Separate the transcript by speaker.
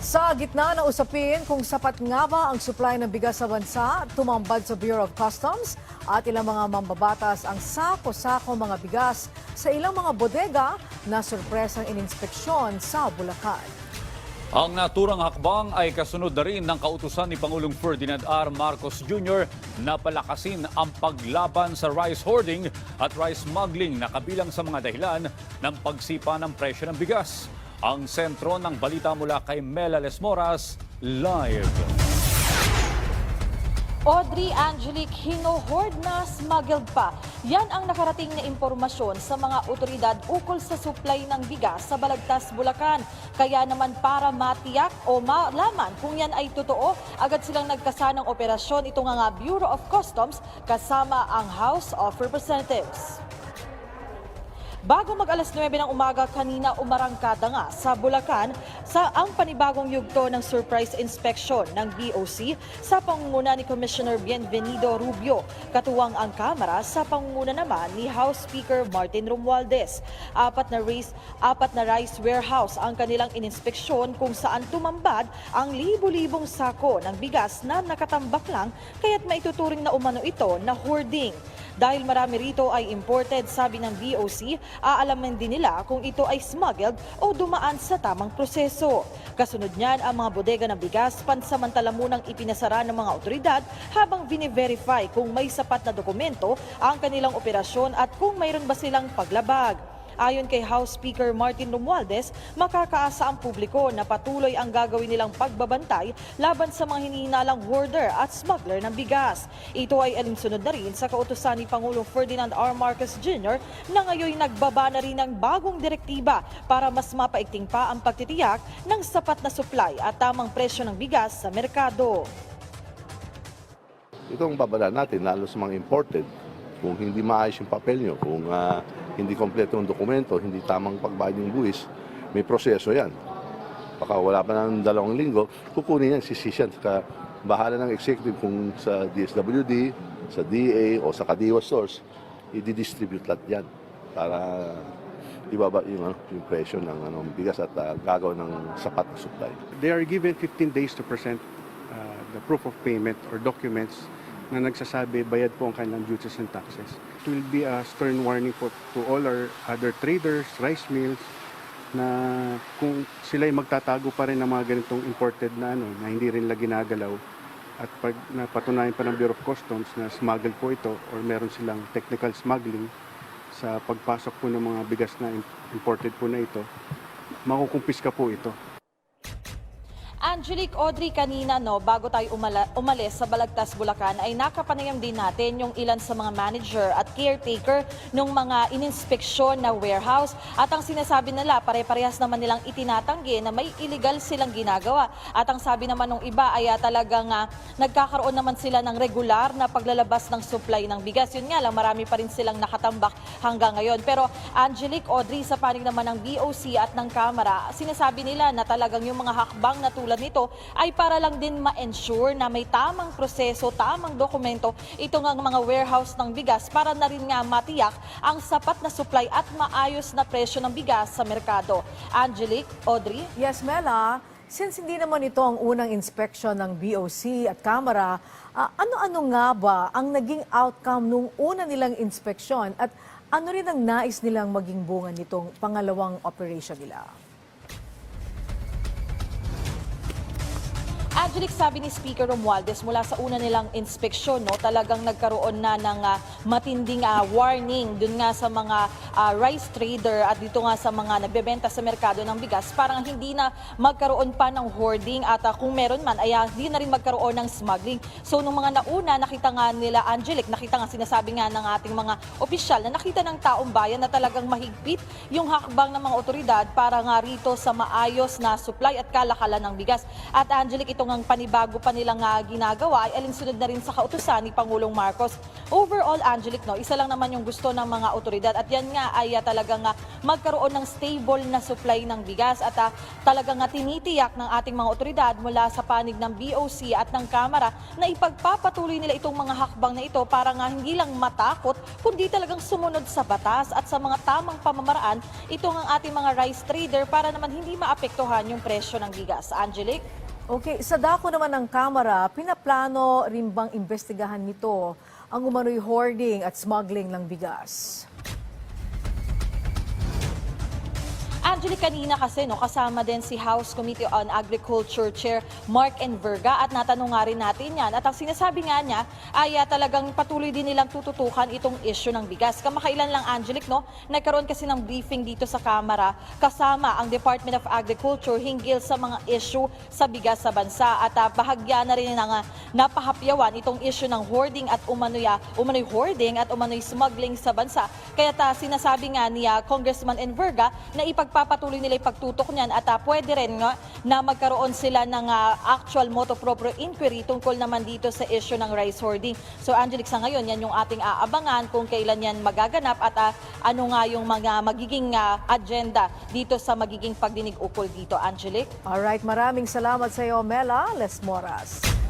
Speaker 1: Sa gitna ng usapin kung sapat nga ba ang supply ng bigas sa bansa, tumambad sa Bureau of Customs at ilang mga mambabatas ang sako-sako mga bigas sa ilang mga bodega na sorpresang ininspeksyon sa Bulacan.
Speaker 2: Ang naturang hakbang ay kasunod na rin ng kautusan ni Pangulong Ferdinand R. Marcos Jr. na palakasin ang paglaban sa rice hoarding at rice smuggling na kabilang sa mga dahilan ng pagsipa ng presyo ng bigas. Ang sentro ng balita mula kay Mela Lesmoras, live.
Speaker 3: Audrey Angelique hinohoard na smuggled pa. Yan ang nakarating na impormasyon sa mga otoridad ukol sa supply ng bigas sa Balagtas, Bulacan. Kaya naman para matiyak o malaman kung yan ay totoo, agad silang nagkasa ng operasyon itong nga Bureau of Customs kasama ang House of Representatives. Bago mag alas 9 ng umaga kanina umarangkada nga sa Bulacan sa ang panibagong yugto ng surprise inspection ng BOC sa pangunguna ni Commissioner Bienvenido Rubio. Katuwang ang Kamara sa pangunguna naman ni House Speaker Martin Romualdez. Apat na rice, apat na rice warehouse ang kanilang ininspeksyon kung saan tumambad ang libu-libong sako ng bigas na nakatambak lang kaya't maituturing na umano ito na hoarding. Dahil marami rito ay imported, sabi ng BOC, aalaman din nila kung ito ay smuggled o dumaan sa tamang proseso. Kasunod niyan, ang mga bodega ng bigas pansamantala munang ipinasara ng mga otoridad habang bine-verify kung may sapat na dokumento ang kanilang operasyon at kung mayroon ba silang paglabag. Ayon kay House Speaker Martin Romualdez, makakaasa ang publiko na patuloy ang gagawin nilang pagbabantay laban sa mga hinihinalang hoarder at smuggler ng bigas. Ito ay alinsunod na rin sa kautusan ni Pangulong Ferdinand R. Marcos Jr. na ngayon nagbaba na rin ng bagong direktiba para mas mapaigting pa ang pagtitiyak ng sapat na supply at tamang presyo ng bigas sa merkado.
Speaker 4: Ito ang babala natin, lalo sa mga imported. Kung hindi maayos yung papel nyo, kung ah, hindi kompleto yung dokumento, hindi tamang pagbayad ng buwis, may proseso yan. Baka wala pa ng dalawang linggo, kukunin yan, sisisyan. Saka bahala ng executive kung sa DSWD, sa DA o sa Kadiwa stores, i-distribute lahat yan para ibaba yung, ano, yung presyo ng ano, bigas at uh, gagawa ng sapat na supply.
Speaker 5: they are given 15 days to present uh, the proof of payment or documents na nagsasabi bayad po ang kanilang duties and taxes. It will be a stern warning po to all our other traders, rice mills, na kung sila ay magtatago pa rin ng mga ganitong imported na ano, na hindi rin nila ginagalaw, at pag napatunayan pa ng Bureau of Customs na smuggle po ito or meron silang technical smuggling sa pagpasok po ng mga bigas na im- imported po na ito, makukumpiska po ito.
Speaker 3: Angelique Audrey kanina no bago tayo umala, umalis sa Balagtas Bulacan ay nakapanayam din natin yung ilan sa mga manager at caretaker ng mga ininspeksyon na warehouse. At ang sinasabi nila pare-parehas naman nilang itinatanggi na may illegal silang ginagawa. At ang sabi naman ng iba ay ah, talagang ah, nagkakaroon naman sila ng regular na paglalabas ng supply ng bigas. Yun nga lang marami pa rin silang nakatambak hanggang ngayon. Pero Angelique Audrey sa panig naman ng BOC at ng Kamara sinasabi nila na talagang yung mga hakbang na tulad nito ay para lang din ma-ensure na may tamang proseso, tamang dokumento ito nga mga warehouse ng bigas para na rin nga matiyak ang sapat na supply at maayos na presyo ng bigas sa merkado. Angelique, Audrey?
Speaker 1: Yes, Mela, since hindi naman ito ang unang inspection ng BOC at Kamara, ah, ano-ano nga ba ang naging outcome nung una nilang inspeksyon at ano rin ang nais nilang maging bunga nitong pangalawang operation nila?
Speaker 3: Angelic, sabi ni Speaker Romualdez mula sa una nilang inspeksyon, no, talagang nagkaroon na ng ah, matinding ah, warning dun nga sa mga ah, rice trader at dito nga sa mga nagbebenta sa merkado ng bigas. Parang hindi na magkaroon pa ng hoarding at ah, kung meron man, ay hindi na rin magkaroon ng smuggling. So nung mga nauna, nakita nga nila Angelic, nakita nga sinasabi nga ng ating mga opisyal na nakita ng taong bayan na talagang mahigpit yung hakbang ng mga otoridad para nga rito sa maayos na supply at kalakalan ng bigas. At Angelic, ito ngang panibago pa nilang ah, ginagawa ay alinsunod na rin sa kautusan ni Pangulong Marcos. Overall, Angelic, no, isa lang naman yung gusto ng mga otoridad at yan nga ay ah, talagang ah, magkaroon ng stable na supply ng bigas at ah, talagang ah, tinitiyak ng ating mga otoridad mula sa panig ng BOC at ng Kamara na ipagpapatuloy nila itong mga hakbang na ito para nga hindi lang matakot kundi talagang sumunod sa batas at sa mga tamang pamamaraan itong ang ating mga rice trader para naman hindi maapektuhan yung presyo ng bigas. Angelic?
Speaker 1: Okay, sa dako naman ng Kamara, pinaplano rin bang investigahan nito ang umano'y hoarding at smuggling ng bigas?
Speaker 3: Angelic, kanina kasi no, kasama din si House Committee on Agriculture Chair Mark Enverga at natanong nga rin natin yan. At ang sinasabi nga niya ay ah, talagang patuloy din nilang tututukan itong issue ng bigas. Kamakailan lang Angelic, no, nagkaroon kasi ng briefing dito sa Kamara kasama ang Department of Agriculture hinggil sa mga issue sa bigas sa bansa. At ah, bahagya na rin ng ah, napahapyawan itong issue ng hoarding at umano'y, ah, umano'y hoarding at umano'y smuggling sa bansa. Kaya ta, sinasabi nga ni Congressman Enverga na ipagpapatuloy nila pagtutok niyan at ah, pwede rin nga na magkaroon sila ng ah, actual motu proprio inquiry tungkol naman dito sa issue ng rice hoarding. So Angelic, sa ngayon, yan yung ating aabangan kung kailan yan magaganap at ah, ano nga yung mga magiging ah, agenda dito sa magiging pagdinig ukol dito, Angelic.
Speaker 1: Alright, maraming salamat sa iyo, Mela Lesmoras.